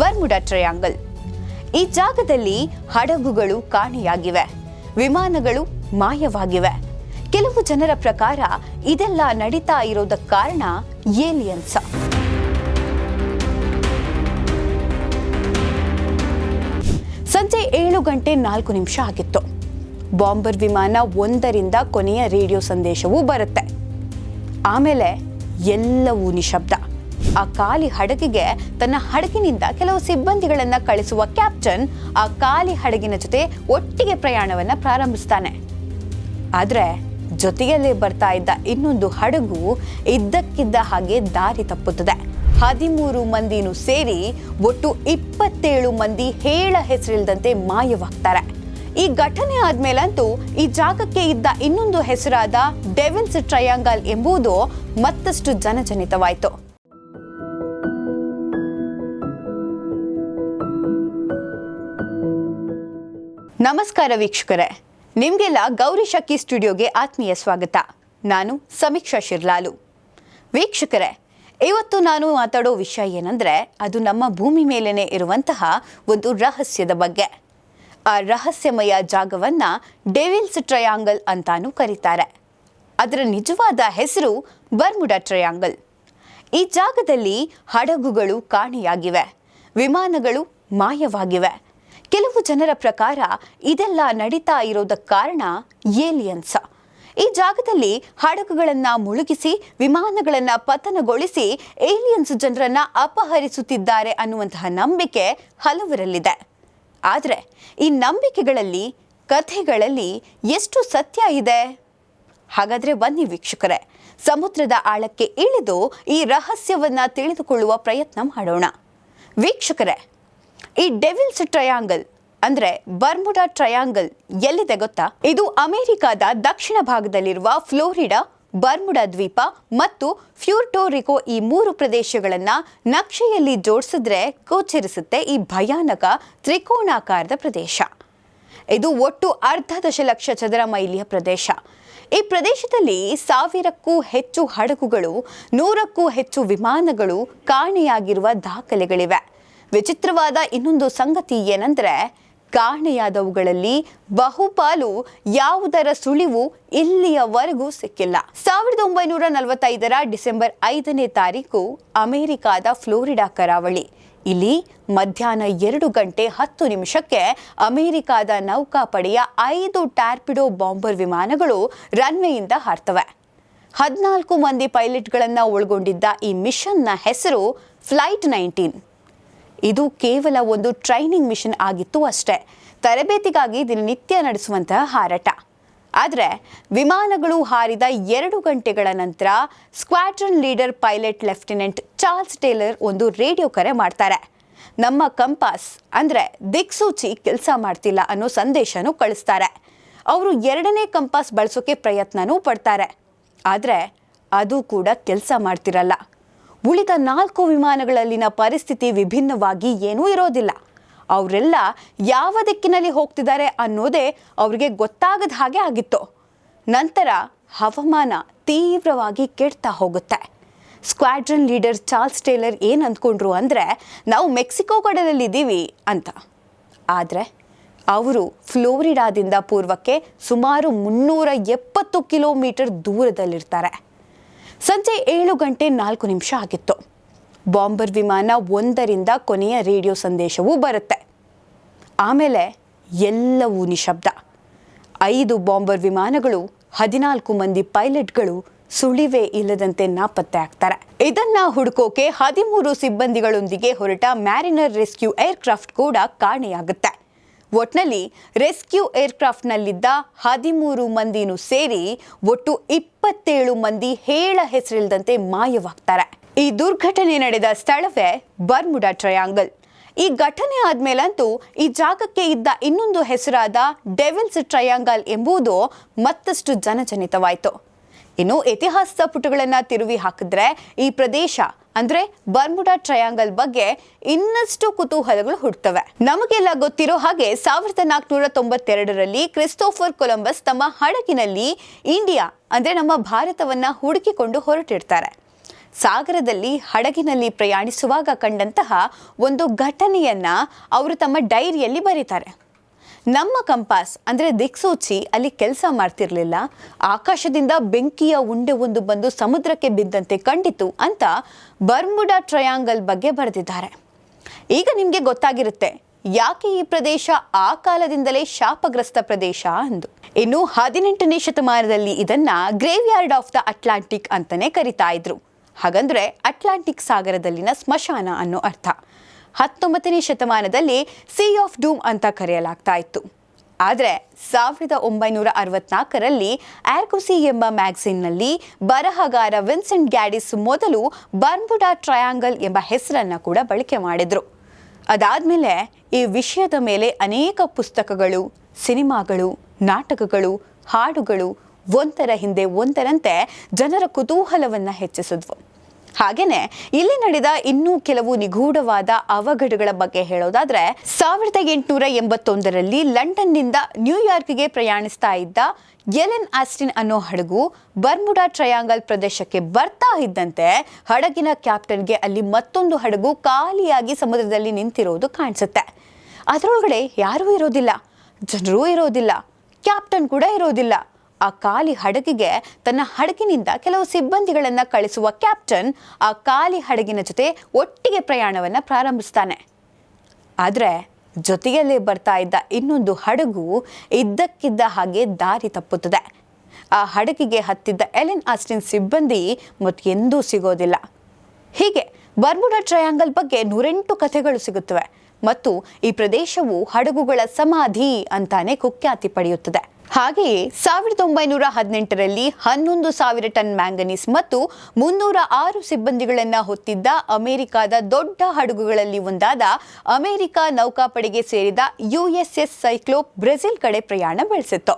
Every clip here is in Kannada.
ಬರ್ಮುಡಾ ಟ್ರಯಾಂಗಲ್ ಈ ಜಾಗದಲ್ಲಿ ಹಡಗುಗಳು ಕಾಣೆಯಾಗಿವೆ, ವಿಮಾನಗಳು ಮಾಯವಾಗಿವೆ. ಕೆಲವು ಜನರ ಪ್ರಕಾರ ಇದೆಲ್ಲ ನಡೀತಾ ಇರೋದಕ್ಕೆ ಕಾರಣ ಏಲಿಯನ್ಸ್. ಸಂಜೆ ಏಳು ಗಂಟೆ ನಾಲ್ಕು ನಿಮಿಷ ಆಗಿತ್ತು. ಬಾಂಬರ್ ವಿಮಾನ ಒಂದರಿಂದ ಕೊನೆಯ ರೇಡಿಯೋ ಸಂದೇಶವೂ ಬರುತ್ತೆ. ಆಮೇಲೆ ಎಲ್ಲವೂ ನಿಶಬ್ದ. ಆ ಖಾಲಿ ಹಡಗಿಗೆ ತನ್ನ ಹಡಗಿನಿಂದ ಕೆಲವು ಸಿಬ್ಬಂದಿಗಳನ್ನ ಕಳಿಸುವ ಕ್ಯಾಪ್ಟನ್ ಆ ಖಾಲಿ ಹಡಗಿನ ಜೊತೆ ಒಟ್ಟಿಗೆ ಪ್ರಯಾಣವನ್ನ ಪ್ರಾರಂಭಿಸ್ತಾನೆ. ಆದ್ರೆ ಜೊತೆಯಲ್ಲಿ ಬರ್ತಾ ಇದ್ದ ಇನ್ನೊಂದು ಹಡಗು ಇದ್ದಕ್ಕಿದ್ದ ಹಾಗೆ ದಾರಿ ತಪ್ಪುತ್ತದೆ. ಹದಿಮೂರು ಮಂದಿನೂ ಸೇರಿ ಒಟ್ಟು ಇಪ್ಪತ್ತೇಳು ಮಂದಿ ಹೇಳ ಹೆಸರಿಲ್ಲದಂತೆ ಮಾಯವಾಗ್ತಾರೆ. ಈ ಘಟನೆ ಆದ್ಮೇಲಂತೂ ಈ ಜಾಗಕ್ಕೆ ಇದ್ದ ಇನ್ನೊಂದು ಹೆಸರಾದ ಡೆವಿನ್ಸ್ ಟ್ರಯಾಂಗಲ್ ಎಂಬುದು ಮತ್ತಷ್ಟು ಜನಜನಿತವಾಯಿತು. ನಮಸ್ಕಾರ ವೀಕ್ಷಕರೇ. ನಿಮಗೆಲ್ಲ ಗೌರಿ ಶಕ್ಕಿ ಸ್ಟುಡಿಯೋಗೆ ಆತ್ಮೀಯ ಸ್ವಾಗತ. ನಾನು ಸಮೀಕ್ಷಾ ಶಿರ್ಲಾಲು. ವೀಕ್ಷಕರೇ, ಇವತ್ತು ನಾನು ಮಾತಾಡೋ ವಿಷಯ ಏನಂದರೆ, ಅದು ನಮ್ಮ ಭೂಮಿ ಮೇಲೇ ಇರುವಂತಹ ಒಂದು ರಹಸ್ಯದ ಬಗ್ಗೆ. ಆ ರಹಸ್ಯಮಯ ಜಾಗವನ್ನು ಡೆವಿಲ್ಸ್ ಟ್ರಯಾಂಗಲ್ ಅಂತಾನೂ ಕರೀತಾರೆ. ಅದರ ನಿಜವಾದ ಹೆಸರು ಬರ್ಮುಡಾ ಟ್ರಯಾಂಗಲ್. ಈ ಜಾಗದಲ್ಲಿ ಹಡಗುಗಳು ಕಾಣೆಯಾಗಿವೆ. ವಿಮಾನಗಳು ಮಾಯವಾಗಿವೆ. ಕೆಲವು ಜನರ ಪ್ರಕಾರ ಇದೆಲ್ಲ ನಡೀತಾ ಇರೋದ ಕಾರಣ ಏಲಿಯನ್ಸ್. ಈ ಜಾಗದಲ್ಲಿ ಹಡಗುಗಳನ್ನ ಮುಳುಗಿಸಿ, ವಿಮಾನಗಳನ್ನ ಪತನಗೊಳಿಸಿ ಏಲಿಯನ್ಸ್ ಜನರನ್ನ ಅಪಹರಿಸುತ್ತಿದ್ದಾರೆ ಅನ್ನುವಂತಹ ನಂಬಿಕೆ ಹಲವರಲ್ಲಿದೆ. ಆದರೆ ಈ ನಂಬಿಕೆಗಳಲ್ಲಿ, ಕಥೆಗಳಲ್ಲಿ ಎಷ್ಟು ಸತ್ಯ ಇದೆ? ಹಾಗಾದ್ರೆ ಬನ್ನಿ ವೀಕ್ಷಕರೇ, ಸಮುದ್ರದ ಆಳಕ್ಕೆ ಇಳಿದು ಈ ರಹಸ್ಯವನ್ನ ತಿಳಿದುಕೊಳ್ಳುವ ಪ್ರಯತ್ನ ಮಾಡೋಣ. ವೀಕ್ಷಕರೇ ಈ ಡೆವಿಲ್ಸ್ ಟ್ರಯಾಂಗಲ್ ಅಂದ್ರೆ ಬರ್ಮುಡಾ ಟ್ರಯಾಂಗಲ್ ಎಲ್ಲಿದೆ ಗೊತ್ತಾ? ಇದು ಅಮೆರಿಕಾದ ದಕ್ಷಿಣ ಭಾಗದಲ್ಲಿರುವ ಫ್ಲೋರಿಡಾ, ಬರ್ಮುಡಾ ದ್ವೀಪ ಮತ್ತು ಫ್ಯೂರ್ಟೋರಿಕೋ ಈ ಮೂರು ಪ್ರದೇಶಗಳನ್ನು ನಕ್ಷೆಯಲ್ಲಿ ಜೋಡಿಸಿದ್ರೆ ಗೋಚರಿಸುತ್ತೆ ಈ ಭಯಾನಕ ತ್ರಿಕೋಣಾಕಾರದ ಪ್ರದೇಶ. ಇದು ಒಟ್ಟು ಅರ್ಧ ದಶಲಕ್ಷ ಚದರ ಮೈಲಿಯ ಪ್ರದೇಶ. ಈ ಪ್ರದೇಶದಲ್ಲಿ ಸಾವಿರಕ್ಕೂ ಹೆಚ್ಚು ಹಡಗುಗಳು, ನೂರಕ್ಕೂ ಹೆಚ್ಚು ವಿಮಾನಗಳು ಕಾಣೆಯಾಗಿರುವ ದಾಖಲೆಗಳಿವೆ. ವಿಚಿತ್ರವಾದ ಇನ್ನೊಂದು ಸಂಗತಿ ಏನಂದ್ರೆ, ಕಾಣೆಯಾದವುಗಳಲ್ಲಿ ಬಹುಪಾಲು ಯಾವುದರ ಸುಳಿವು ಇಲ್ಲಿಯವರೆಗೂ ಸಿಕ್ಕಿಲ್ಲ. ಸಾವಿರದ ಒಂಬೈನೂರ ನಲವತ್ತೈದರ ಡಿಸೆಂಬರ್ ಐದನೇ ತಾರೀಕು ಅಮೆರಿಕಾದ ಫ್ಲೋರಿಡಾ ಕರಾವಳಿ. ಇಲ್ಲಿ ಮಧ್ಯಾಹ್ನ ಎರಡು ಗಂಟೆ ಹತ್ತು ನಿಮಿಷಕ್ಕೆ ಅಮೆರಿಕಾದ ನೌಕಾಪಡೆಯ ಐದು ಟಾರ್ಪಿಡೋ ಬಾಂಬರ್ ವಿಮಾನಗಳು ರನ್ವೇಯಿಂದ ಹಾರ್ತವೆ. ಹದಿನಾಲ್ಕು ಮಂದಿ ಪೈಲಟ್ಗಳನ್ನು ಒಳಗೊಂಡಿದ್ದ ಈ ಮಿಷನ್ನ ಹೆಸರು ಫ್ಲೈಟ್ ನೈನ್ಟೀನ್. ಇದು ಕೇವಲ ಒಂದು ಟ್ರೈನಿಂಗ್ ಮಿಷನ್ ಆಗಿತ್ತು ಅಷ್ಟೇ. ತರಬೇತಿಗಾಗಿ ದಿನನಿತ್ಯ ನಡೆಸುವಂತಹ ಹಾರಾಟ. ಆದರೆ ವಿಮಾನಗಳು ಹಾರಿದ ಎರಡು ಗಂಟೆಗಳ ನಂತರ squadron leader pilot lieutenant Charles Taylor ಒಂದು ರೇಡಿಯೋ ಕರೆ ಮಾಡ್ತಾರೆ. ನಮ್ಮ ಕಂಪಾಸ್ ಅಂದರೆ ದಿಕ್ಸೂಚಿ ಕೆಲಸ ಮಾಡ್ತಿಲ್ಲ ಅನ್ನೋ ಸಂದೇಶನೂ ಕಳಿಸ್ತಾರೆ. ಅವರು ಎರಡನೇ ಕಂಪಾಸ್ ಬಳಸೋಕೆ ಪ್ರಯತ್ನನೂ ಪಡ್ತಾರೆ. ಆದರೆ ಅದು ಕೂಡ ಕೆಲಸ ಮಾಡ್ತಿರಲ್ಲ. ಉಳಿದ ನಾಲ್ಕು ವಿಮಾನಗಳಲ್ಲಿನ ಪರಿಸ್ಥಿತಿ ವಿಭಿನ್ನವಾಗಿ ಏನೂ ಇರೋದಿಲ್ಲ. ಅವರೆಲ್ಲ ಯಾವ ದಿಕ್ಕಿನಲ್ಲಿ ಹೋಗ್ತಿದ್ದಾರೆ ಅನ್ನೋದೇ ಅವರಿಗೆ ಗೊತ್ತಾಗದ ಹಾಗೆ ಆಗಿತ್ತು. ನಂತರ ಹವಾಮಾನ ತೀವ್ರವಾಗಿ ಕೆಡ್ತಾ ಹೋಗುತ್ತೆ. ಸ್ಕ್ವಾಡ್ರನ್ ಲೀಡರ್ ಚಾರ್ಲ್ಸ್ ಟೇಲರ್ ಏನು ಅಂದ್ಕೊಂಡ್ರು ಅಂದರೆ, ನಾವು ಮೆಕ್ಸಿಕೋ ಕಡಲಲ್ಲಿದ್ದೀವಿ ಅಂತ. ಆದರೆ ಅವರು ಫ್ಲೋರಿಡಾದಿಂದ ಪೂರ್ವಕ್ಕೆ ಸುಮಾರು ಮುನ್ನೂರ ಎಪ್ಪತ್ತು ಕಿಲೋಮೀಟರ್ ದೂರದಲ್ಲಿರ್ತಾರೆ. ಸಂಜೆ ಏಳು ಗಂಟೆ ನಾಲ್ಕು ನಿಮಿಷ ಆಗಿತ್ತು. ಬಾಂಬರ್ ವಿಮಾನ ಒಂದರಿಂದ ಕೊನೆಯ ರೇಡಿಯೋ ಸಂದೇಶವೂ ಬರುತ್ತೆ. ಆಮೇಲೆ ಎಲ್ಲವೂ ನಿಶಬ್ದ. ಐದು ಬಾಂಬರ್ ವಿಮಾನಗಳು, ಹದಿನಾಲ್ಕು ಮಂದಿ ಪೈಲಟ್ಗಳು ಸುಳಿವೇ ಇಲ್ಲದಂತೆ ನಾಪತ್ತೆ ಆಗ್ತಾರೆ. ಇದನ್ನ ಹುಡುಕೋಕೆ ಹದಿಮೂರು ಸಿಬ್ಬಂದಿಗಳೊಂದಿಗೆ ಹೊರಟ ಮ್ಯಾರಿನರ್ ರೆಸ್ಕ್ಯೂ ಏರ್ಕ್ರಾಫ್ಟ್ ಕೂಡ ಕಾಣೆಯಾಗುತ್ತೆ. ಒಟ್ನಲ್ಲಿ ರೆಸ್ಕ್ಯೂ ಏರ್ಕ್ರಾಫ್ಟ್ನಲ್ಲಿದ್ದ ಹದಿಮೂರು ಮಂದಿನೂ ಸೇರಿ ಒಟ್ಟು ಇಪ್ಪತ್ತೇಳು ಮಂದಿ ಹೇಳ ಹೆಸರಿಲ್ಲದಂತೆ ಮಾಯವಾಗ್ತಾರೆ. ಈ ದುರ್ಘಟನೆ ನಡೆದ ಸ್ಥಳವೇ ಬರ್ಮುಡಾ ಟ್ರಯಾಂಗಲ್. ಈ ಘಟನೆ ಆದ್ಮೇಲಂತೂ ಈ ಜಾಗಕ್ಕೆ ಇದ್ದ ಇನ್ನೊಂದು ಹೆಸರಾದ ಡೆವಿಲ್ಸ್ ಟ್ರಯಾಂಗಲ್ ಎಂಬುದು ಮತ್ತಷ್ಟು ಜನಜನಿತವಾಯಿತು. ಇನ್ನು ಇತಿಹಾಸದ ಪುಟಗಳನ್ನು ತಿರುವಿ ಹಾಕಿದ್ರೆ ಈ ಪ್ರದೇಶ ಅಂದ್ರೆ ಬರ್ಮುಡಾ ಟ್ರಯಾಂಗಲ್ ಬಗ್ಗೆ ಇನ್ನಷ್ಟು ಕುತೂಹಲಗಳು ಹುಟ್ಟುತ್ತವೆ. ನಮಗೆಲ್ಲ ಗೊತ್ತಿರೋ ಹಾಗೆ ಸಾವಿರದ ನಾಲ್ಕುನೂರ ತೊಂಬತ್ತೆರಡರಲ್ಲಿ ಕ್ರಿಸ್ತೋಫರ್ ಕೊಲಂಬಸ್ ತಮ್ಮ ಹಡಗಿನಲ್ಲಿ ಇಂಡಿಯಾ, ಅಂದ್ರೆ ನಮ್ಮ ಭಾರತವನ್ನ ಹುಡುಕಿಕೊಂಡು ಹೊರಟಿರ್ತಾರೆ. ಸಾಗರದಲ್ಲಿ ಹಡಗಿನಲ್ಲಿ ಪ್ರಯಾಣಿಸುವಾಗ ಕಂಡಂತಹ ಒಂದು ಘಟನೆಯನ್ನ ಅವರು ತಮ್ಮ ಡೈರಿಯಲ್ಲಿ ಬರೀತಾರೆ. ನಮ್ಮ ಕಂಪಾಸ್, ಅಂದರೆ ದಿಕ್ಸೂಚಿ, ಅಲ್ಲಿ ಕೆಲಸ ಮಾಡ್ತಿರ್ಲಿಲ್ಲ. ಆಕಾಶದಿಂದ ಬೆಂಕಿಯ ಉಂಡೆ ಒಂದು ಬಂದು ಸಮುದ್ರಕ್ಕೆ ಬಿದ್ದಂತೆ ಕಂಡಿತು ಅಂತ ಬರ್ಮುಡಾ ಟ್ರಯಾಂಗಲ್ ಬಗ್ಗೆ ಬರೆದಿದ್ದಾರೆ. ಈಗ ನಿಮಗೆ ಗೊತ್ತಾಗಿರುತ್ತೆ, ಯಾಕೆ ಈ ಪ್ರದೇಶ ಆ ಕಾಲದಿಂದಲೇ ಶಾಪಗ್ರಸ್ತ ಪ್ರದೇಶ ಅಂದು. ಇನ್ನು ಹದಿನೆಂಟನೇ ಶತಮಾನದಲ್ಲಿ ಇದನ್ನ ಗ್ರೇವ್ಯಾರ್ಡ್ ಆಫ್ ದ ಅಟ್ಲಾಂಟಿಕ್ ಅಂತಾನೆ ಕರಿತಾ ಇದ್ರು. ಹಾಗಂದ್ರೆ ಅಟ್ಲಾಂಟಿಕ್ ಸಾಗರದಲ್ಲಿನ ಸ್ಮಶಾನ ಅನ್ನೋ ಅರ್ಥ. ಹತ್ತೊಂಬತ್ತನೇ ಶತಮಾನದಲ್ಲಿ ಸಿ ಆಫ್ ಡೂಮ್ ಅಂತ ಕರೆಯಲಾಗ್ತಾ ಇತ್ತು. ಆದರೆ ಸಾವಿರದ ಒಂಬೈನೂರ ಅರವತ್ನಾಲ್ಕರಲ್ಲಿ ಆರ್ಕುಸಿ ಎಂಬ ಮ್ಯಾಗ್ಝಿನ್ನಲ್ಲಿ ಬರಹಗಾರ ವಿನ್ಸೆಂಟ್ ಗ್ಯಾಡಿಸ್ ಮೊದಲು ಬರ್ಮುಡಾ ಟ್ರಯಾಂಗಲ್ ಎಂಬ ಹೆಸರನ್ನು ಕೂಡ ಬಳಕೆ ಮಾಡಿದ್ರು. ಅದಾದಮೇಲೆ ಈ ವಿಷಯದ ಮೇಲೆ ಅನೇಕ ಪುಸ್ತಕಗಳು, ಸಿನಿಮಾಗಳು, ನಾಟಕಗಳು, ಹಾಡುಗಳು ಒಂದರ ಹಿಂದೆ ಒಂದರಂತೆ ಜನರ ಕುತೂಹಲವನ್ನು ಹೆಚ್ಚಿಸಿದ್ವು. ಹಾಗೇನೆ, ಇಲ್ಲಿ ನಡೆದ ಇನ್ನೂ ಕೆಲವು ನಿಗೂಢವಾದ ಅವಘಡಗಳ ಬಗ್ಗೆ ಹೇಳೋದಾದ್ರೆ, ಸಾವಿರದ ಎಂಟುನೂರ ಎಂಬತ್ತೊಂದರಲ್ಲಿ ಲಂಡನ್ನಿಂದ ನ್ಯೂಯಾರ್ಕ್ಗೆ ಪ್ರಯಾಣಿಸ್ತಾ ಇದ್ದ ಎಲೆನ್ ಆಸ್ಟಿನ್ ಅನ್ನೋ ಹಡಗು ಬರ್ಮುಡಾ ಟ್ರಯಾಂಗಲ್ ಪ್ರದೇಶಕ್ಕೆ ಬರ್ತಾ ಇದ್ದಂತೆ, ಹಡಗಿನ ಕ್ಯಾಪ್ಟನ್ಗೆ ಅಲ್ಲಿ ಮತ್ತೊಂದು ಹಡಗು ಖಾಲಿಯಾಗಿ ಸಮುದ್ರದಲ್ಲಿ ನಿಂತಿರೋದು ಕಾಣಿಸುತ್ತೆ. ಅದರೊಳಗಡೆ ಯಾರೂ ಇರೋದಿಲ್ಲ, ಜನರೂ ಇರೋದಿಲ್ಲ, ಕ್ಯಾಪ್ಟನ್ ಕೂಡ ಇರೋದಿಲ್ಲ. ಆ ಖಾಲಿ ಹಡಗಿಗೆ ತನ್ನ ಹಡಗಿನಿಂದ ಕೆಲವು ಸಿಬ್ಬಂದಿಗಳನ್ನು ಕಳಿಸುವ ಕ್ಯಾಪ್ಟನ್ ಆ ಖಾಲಿ ಹಡಗಿನ ಜೊತೆ ಒಟ್ಟಿಗೆ ಪ್ರಯಾಣವನ್ನು ಪ್ರಾರಂಭಿಸ್ತಾನೆ. ಆದರೆ ಜೊತೆಯಲ್ಲೇ ಬರ್ತಾ ಇದ್ದ ಇನ್ನೊಂದು ಹಡಗು ಇದ್ದಕ್ಕಿದ್ದ ಹಾಗೆ ದಾರಿ ತಪ್ಪುತ್ತದೆ. ಆ ಹಡಗಿಗೆ ಹತ್ತಿದ್ದ ಎಲೆನ್ ಆಸ್ಟಿನ್ ಸಿಬ್ಬಂದಿ ಮತ್ತೆಂದೂ ಸಿಗೋದಿಲ್ಲ. ಹೀಗೆ ಬರ್ಮುಡಾ ಟ್ರಯಾಂಗಲ್ ಬಗ್ಗೆ ನೂರೆಂಟು ಕಥೆಗಳು ಸಿಗುತ್ತವೆ. ಮತ್ತು ಈ ಪ್ರದೇಶವು ಹಡಗುಗಳ ಸಮಾಧಿ ಅಂತಾನೆ ಕುಖ್ಯಾತಿ ಪಡೆಯುತ್ತದೆ. ಹಾಗೆಯೇ ಸಾವಿರದ ಒಂಬೈನೂರ ಹದಿನೆಂಟರಲ್ಲಿ ಹನ್ನೊಂದು ಸಾವಿರ ಟನ್ ಮ್ಯಾಂಗನೀಸ್ ಮತ್ತು ಮುನ್ನೂರ ಆರು ಸಿಬ್ಬಂದಿಗಳನ್ನು ಹೊತ್ತಿದ್ದ ಅಮೆರಿಕಾದ ದೊಡ್ಡ ಹಡಗುಗಳಲ್ಲಿ ಒಂದಾದ ಅಮೆರಿಕ ನೌಕಾಪಡೆಗೆ ಸೇರಿದ ಯುಎಸ್ಎಸ್ ಸೈಕ್ಲೋಪ್ ಬ್ರೆಜಿಲ್ ಕಡೆ ಪ್ರಯಾಣ ಬೆಳೆಸಿತ್ತು.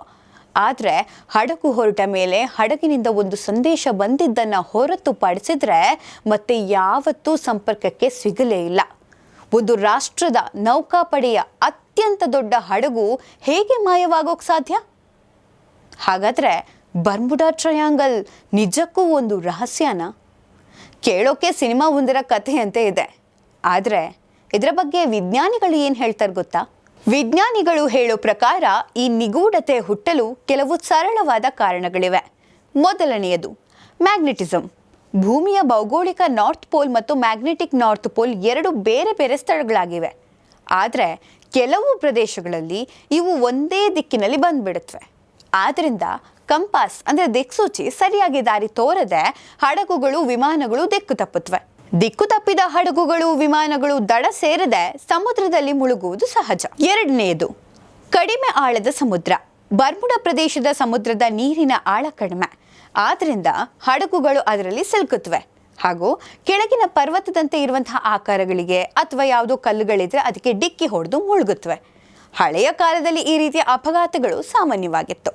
ಆದರೆ ಹಡಗು ಹೊರಟ ಮೇಲೆ ಹಡಗಿನಿಂದ ಒಂದು ಸಂದೇಶ ಬಂದಿದ್ದನ್ನ ಹೊರತುಪಡಿಸಿದ್ರೆ ಮತ್ತೆ ಯಾವತ್ತೂ ಸಂಪರ್ಕಕ್ಕೆ ಸಿಗಲೇ ಇಲ್ಲ. ಒಂದು ರಾಷ್ಟ್ರದ ನೌಕಾಪಡೆಯ ಅತ್ಯಂತ ದೊಡ್ಡ ಹಡಗು ಹೇಗೆ ಮಾಯವಾಗೋಕ್ಕೆ ಸಾಧ್ಯ? ಹಾಗಾದ್ರೆ ಬರ್ಮುಡಾ ಟ್ರಯಾಂಗಲ್ ನಿಜಕ್ಕೂ ಒಂದು ರಹಸ್ಯನ? ಕೇಳೋಕೆ ಸಿನಿಮಾ ಒಂದರ ಕಥೆಯಂತೆ ಇದೆ. ಆದರೆ ಇದರ ಬಗ್ಗೆ ವಿಜ್ಞಾನಿಗಳು ಏನು ಹೇಳ್ತಾರೆ ಗೊತ್ತಾ? ವಿಜ್ಞಾನಿಗಳು ಹೇಳೋ ಪ್ರಕಾರ ಈ ನಿಗೂಢತೆ ಹುಟ್ಟಲು ಕೆಲವು ಸರಳವಾದ ಕಾರಣಗಳಿವೆ. ಮೊದಲನೆಯದು ಮ್ಯಾಗ್ನೆಟಿಸಮ್ ಭೂಮಿಯ ಭೌಗೋಳಿಕ ನಾರ್ತ್ ಪೋಲ್ ಮತ್ತು ಮ್ಯಾಗ್ನೆಟಿಕ್ ನಾರ್ತ್ ಪೋಲ್ ಎರಡು ಬೇರೆ ಬೇರೆ ಸ್ಥಳಗಳಾಗಿವೆ. ಆದರೆ ಕೆಲವು ಪ್ರದೇಶಗಳಲ್ಲಿ ಇವು ಒಂದೇ ದಿಕ್ಕಿನಲ್ಲಿ ಬಂದ್ಬಿಡುತ್ತವೆ ಆದ್ದರಿಂದ ಕಂಪಾಸ್, ಅಂದರೆ ದಿಕ್ಸೂಚಿ ಸರಿಯಾಗಿ ದಾರಿ ತೋರದೆ ಹಡಗುಗಳು, ವಿಮಾನಗಳು ದಿಕ್ಕು ತಪ್ಪುತ್ತವೆ ದಿಕ್ಕು ತಪ್ಪಿದ ಹಡಗುಗಳು, ವಿಮಾನಗಳು ದಡ ಸೇರದೆ ಸಮುದ್ರದಲ್ಲಿ ಮುಳುಗುವುದು ಸಹಜ. ಎರಡನೆಯದು ಕಡಿಮೆ ಆಳದ ಸಮುದ್ರ. ಬರ್ಮುಡ ಪ್ರದೇಶದ ಸಮುದ್ರದ ನೀರಿನ ಆಳ ಕಡಿಮೆ. ಆದ್ದರಿಂದ ಹಡಗುಗಳು ಅದರಲ್ಲಿ ಸಿಲುಕುತ್ತವೆ ಹಾಗೂ ಕೆಳಗಿನ ಪರ್ವತದಂತೆ ಇರುವಂತಹ ಆಕಾರಗಳಿಗೆ ಅಥವಾ ಯಾವುದೋ ಕಲ್ಲುಗಳಿದ್ರೆ ಅದಕ್ಕೆ ಡಿಕ್ಕಿ ಹೊಡೆದು ಮುಳುಗುತ್ತವೆ ಹಳೆಯ ಕಾಲದಲ್ಲಿ ಈ ರೀತಿಯ ಅಪಘಾತಗಳು ಸಾಮಾನ್ಯವಾಗಿತ್ತು.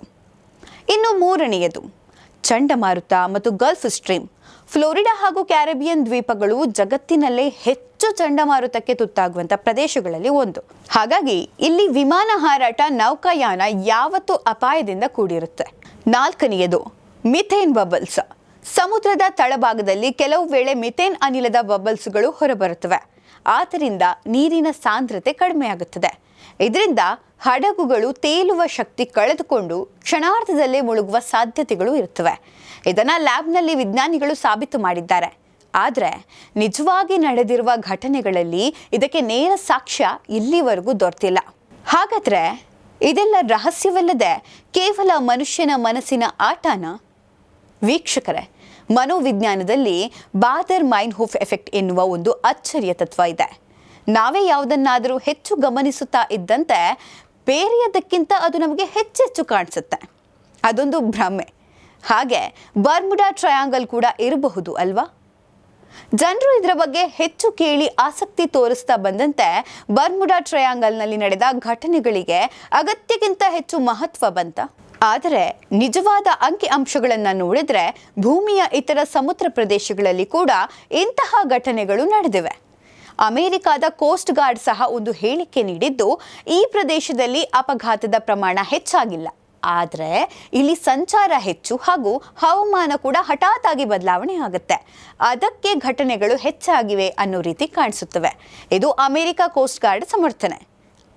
ಇನ್ನು ಮೂರನೆಯದು, ಚಂಡಮಾರುತ ಮತ್ತು ಗಲ್ಫ್ ಸ್ಟ್ರೀಮ್. ಫ್ಲೋರಿಡಾ ಹಾಗೂ ಕ್ಯಾರಿಬಿಯನ್ ದ್ವೀಪಗಳು ಜಗತ್ತಿನಲ್ಲೇ ಹೆಚ್ಚು ಚಂಡಮಾರುತಕ್ಕೆ ತುತ್ತಾಗುವಂಥ ಪ್ರದೇಶಗಳಲ್ಲಿ ಒಂದು. ಹಾಗಾಗಿ ಇಲ್ಲಿ ವಿಮಾನ ಹಾರಾಟ ನೌಕಾಯಾನ ಯಾವತ್ತೂ ಅಪಾಯದಿಂದ ಕೂಡಿರುತ್ತೆ. ನಾಲ್ಕನೆಯದು, ಮಿಥೇನ್ ಬಬಲ್ಸ್. ಸಮುದ್ರದ ತಳಭಾಗದಲ್ಲಿ ಕೆಲವು ವೇಳೆ ಮಿಥೇನ್ ಅನಿಲದ ಬಬಲ್ಸ್ಗಳು ಹೊರಬರುತ್ತವೆ. ಆದ್ದರಿಂದ ನೀರಿನ ಸಾಂದ್ರತೆ ಕಡಿಮೆಯಾಗುತ್ತದೆ. ಇದರಿಂದ ಹಡಗುಗಳು ತೇಲುವ ಶಕ್ತಿ ಕಳೆದುಕೊಂಡು ಕ್ಷಣಾರ್ಧದಲ್ಲೇ ಮುಳುಗುವ ಸಾಧ್ಯತೆಗಳು ಇರುತ್ತವೆ. ಇದನ್ನು ಲ್ಯಾಬ್ನಲ್ಲಿ ವಿಜ್ಞಾನಿಗಳು ಸಾಬೀತು ಮಾಡಿದ್ದಾರೆ. ಆದರೆ ನಿಜವಾಗಿ ನಡೆದಿರುವ ಘಟನೆಗಳಲ್ಲಿ ಇದಕ್ಕೆ ನೇರ ಸಾಕ್ಷ್ಯ ಇಲ್ಲಿವರೆಗೂ ದೊರೆತಿಲ್ಲ. ಹಾಗಾದ್ರೆ ಇದೆಲ್ಲ ರಹಸ್ಯವಲ್ಲದೆ ಕೇವಲ ಮನುಷ್ಯನ ಮನಸ್ಸಿನ ಆಟನ? ವೀಕ್ಷಕರೇ, ಮನೋವಿಜ್ಞಾನದಲ್ಲಿ ಬಾದರ್ ಮೈನ್ ಹೂಫ್ ಎಫೆಕ್ಟ್ ಎನ್ನುವ ಒಂದು ಅಚ್ಚರಿಯ ತತ್ವ ಇದೆ. ನಾವೇ ಯಾವುದನ್ನಾದರೂ ಹೆಚ್ಚು ಗಮನಿಸುತ್ತಾ ಇದ್ದಂತೆ ಬೇರೆಯದಕ್ಕಿಂತ ಅದು ನಮಗೆ ಹೆಚ್ಚೆಚ್ಚು ಕಾಣಿಸುತ್ತೆ. ಅದೊಂದು ಭ್ರಮೆ. ಹಾಗೆ ಬರ್ಮುಡಾ ಟ್ರಯಾಂಗಲ್ ಕೂಡ ಇರಬಹುದು ಅಲ್ವಾ? ಜನರು ಇದರ ಬಗ್ಗೆ ಹೆಚ್ಚು ಕೇಳಿ ಆಸಕ್ತಿ ತೋರಿಸ್ತಾ ಬಂದಂತೆ ಬರ್ಮುಡಾ ಟ್ರಯಾಂಗಲ್ನಲ್ಲಿ ನಡೆದ ಘಟನೆಗಳಿಗೆ ಅಗತ್ಯಕ್ಕಿಂತ ಹೆಚ್ಚು ಮಹತ್ವ ಬಂತ? ಆದರೆ ನಿಜವಾದ ಅಂಕಿ ಅಂಶಗಳನ್ನು ನೋಡಿದರೆ ಭೂಮಿಯ ಇತರ ಸಮುದ್ರ ಪ್ರದೇಶಗಳಲ್ಲಿ ಕೂಡ ಇಂತಹ ಘಟನೆಗಳು ನಡೆದಿವೆ. ಅಮೆರಿಕದ ಕೋಸ್ಟ್ ಗಾರ್ಡ್ ಸಹ ಒಂದು ಹೇಳಿಕೆ ನೀಡಿದ್ದು, ಈ ಪ್ರದೇಶದಲ್ಲಿ ಅಪಘಾತದ ಪ್ರಮಾಣ ಹೆಚ್ಚಾಗಿಲ್ಲ. ಆದರೆ, ಇಲ್ಲಿ ಸಂಚಾರ ಹೆಚ್ಚು ಹಾಗೂ ಹವಾಮಾನ ಕೂಡ ಹಠಾತ್ ಆಗಿ ಬದಲಾವಣೆ ಆಗುತ್ತೆ. ಅದಕ್ಕೆ ಘಟನೆಗಳು ಹೆಚ್ಚಾಗಿವೆ ಅನ್ನೋ ರೀತಿ ಕಾಣಿಸುತ್ತವೆ. ಇದು ಅಮೆರಿಕ ಕೋಸ್ಟ್ ಗಾರ್ಡ್ ಸಮರ್ಥನೆ.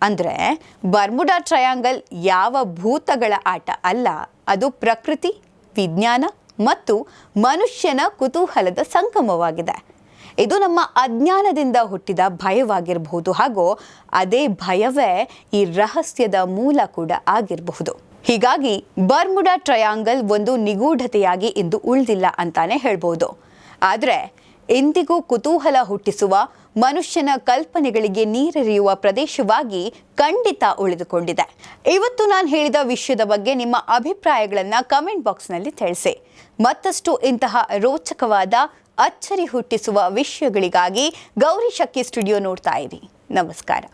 ಅಂದರೆ ಬರ್ಮುಡಾ ಟ್ರಯಾಂಗಲ್ ಯಾವ ಭೂತಗಳ ಆಟ ಅಲ್ಲ, ಅದು ಪ್ರಕೃತಿ, ವಿಜ್ಞಾನ ಮತ್ತು ಮನುಷ್ಯನ ಕುತೂಹಲದ ಸಂಗಮವಾಗಿದೆ. ಇದು ನಮ್ಮ ಅಜ್ಞಾನದಿಂದ ಹುಟ್ಟಿದ ಭಯವಾಗಿರಬಹುದು ಹಾಗೂ ಅದೇ ಭಯವೇ ಈ ರಹಸ್ಯದ ಮೂಲ ಕೂಡ ಆಗಿರಬಹುದು. ಹೀಗಾಗಿ ಬರ್ಮುಡಾ ಟ್ರಯಾಂಗಲ್ ಒಂದು ನಿಗೂಢತೆಯಾಗಿ ಇಂದು ಉಳಿದಿಲ್ಲ ಅಂತಾನೆ ಹೇಳ್ಬೋದು. ಆದರೆ ಎಂದಿಗೂ ಕುತೂಹಲ ಹುಟ್ಟಿಸುವ, ಮನುಷ್ಯನ ಕಲ್ಪನೆಗಳಿಗೆ ನೀರೆರಿಯುವ ಪ್ರದೇಶವಾಗಿ ಖಂಡಿತ ಉಳಿದುಕೊಂಡಿದೆ. ಇವತ್ತು ನಾನು ಹೇಳಿದ ವಿಷಯದ ಬಗ್ಗೆ ನಿಮ್ಮ ಅಭಿಪ್ರಾಯಗಳನ್ನು ಕಮೆಂಟ್ ಬಾಕ್ಸ್ನಲ್ಲಿ ತಿಳಿಸಿ. ಮತ್ತಷ್ಟು ಇಂತಹ ರೋಚಕವಾದ ಅಚ್ಚರಿ ಹುಟ್ಟಿಸುವ ವಿಷಯಗಳಿಗಾಗಿ ಗೌರಿ ಶಕ್ಕಿ ಸ್ಟುಡಿಯೋ ನೋಡ್ತಾ ಇರಿ. ನಮಸ್ಕಾರ.